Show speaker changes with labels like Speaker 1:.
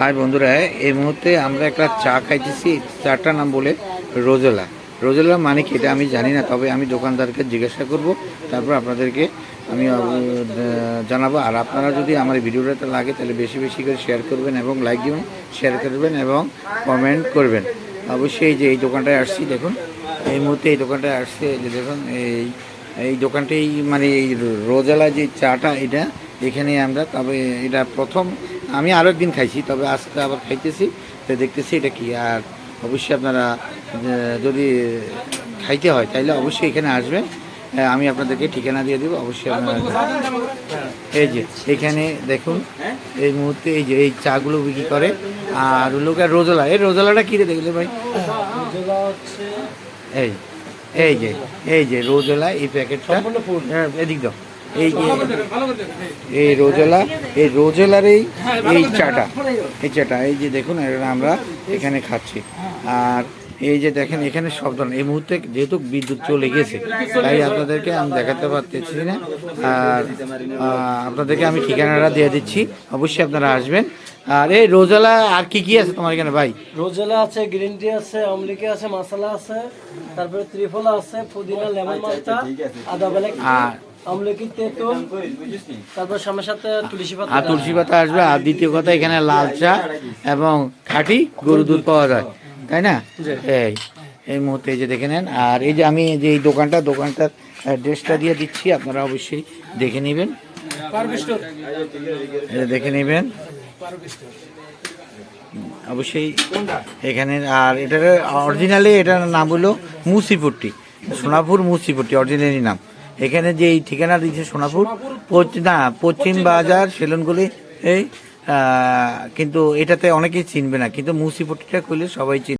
Speaker 1: High বন্ধুরা, এই মুহূর্তে আমরা একটা চা খাইতেছি, চাটার নাম বলে রোজেলা। রোজেলা মানে কি এটা আমি জানি না, তবে আমি দোকানদারকে জিজ্ঞাসা করব, তারপর আপনাদেরকে আমি জানাব। আর আপনারা যদি আমার ভিডিওটা লাগে, তাহলে বেশি বেশি করে শেয়ার করবেন এবং লাইক দিবেন শেয়ার করবেন এবং কমেন্ট করবেন। অবশ্যই যে এই দোকানটায় আসছি, দেখুন, এই মুহূর্তে এই দোকানটায় আসছে যে দেখুন, এই এই দোকানটাই মানে এই রোজালা যে চাটা, এটা এখানে আমরা, তবে এটা প্রথম আমি আরও একদিন খাইছি তবে আজকে আবার খাইতেছি তো দেখতেছি এটা কি। আর অবশ্যই আপনারা যদি খাইতে হয় তাহলে অবশ্যই এখানে আসবেন। আমি আপনাদেরকে ঠিকানা দিয়ে দেবো অবশ্যই আপনারা এই যে এখানে দেখুন এই মুহূর্তে এই যে এই চাগুলো বিক্রি করে আর লোক আর রোজলা এই রোজলাটা কী রে দেখলে ভাই? এই এই যে এই যে রোজলা এই প্যাকেটটা হ্যাঁ, এদিক দাও। এই এই রোজেলা, এই রোজেলার এই এই চাটা এই চাটা, এই যে দেখুন, এটা আমরা এখানে খাচ্ছি। আর এই যে দেখেন এখানে সব ধরনের এই মুহূর্তে যেহেতু বিদ্যুৎ চলে গেছে তাই আপনাদেরকে আমি দেখাতে পারতেছি না। আর আহ, আপনাদেরকে আমি ঠিকানাটা দিয়ে দিচ্ছি অবশ্যই আপনারা আসবেন। আর এই রোজালা আর কি কি আছে তোমার এখানে ভাই?
Speaker 2: রোজালা আছে গ্রিন টি আছে আমলিকি আছে মশলা আছে তারপরে ত্রিফলা আছে পুদিনা লেমন মালটা আদা বেলেগ
Speaker 1: আর
Speaker 2: আমলকি তেঁতুল তারপর সামনে সাথে তুলসী
Speaker 1: আর তুলসী পাতা আসবে আর দ্বিতীয় কথা এখানে লাল চা এবং খাঁটি গরু দুধ পাওয়া যায়। তাই না? এই এই মুহূর্তে এই যে দেখে নেন। আর এই যে আমি যে এই দোকানটা দোকানটার অ্যাড্রেসটা দিয়ে দিচ্ছি আপনারা অবশ্যই দেখে নেবেন। দেখে নেবেন। অবশ্যই এখানে আর এটার অরিজিনালি এটার নাম হলো মুসিপুট্টি সোনাপুর মুসিপুট্টি অরিজিনালি নাম। এখানে যে এই ঠিকানা দিচ্ছে সোনাপুর না পশ্চিম বাজার। সেলুনগুলি এই কিন্তু এটাতে অনেকেই চিনবে না কিন্তু মুসিপুট্টিটা খুলে সবাই চিনবে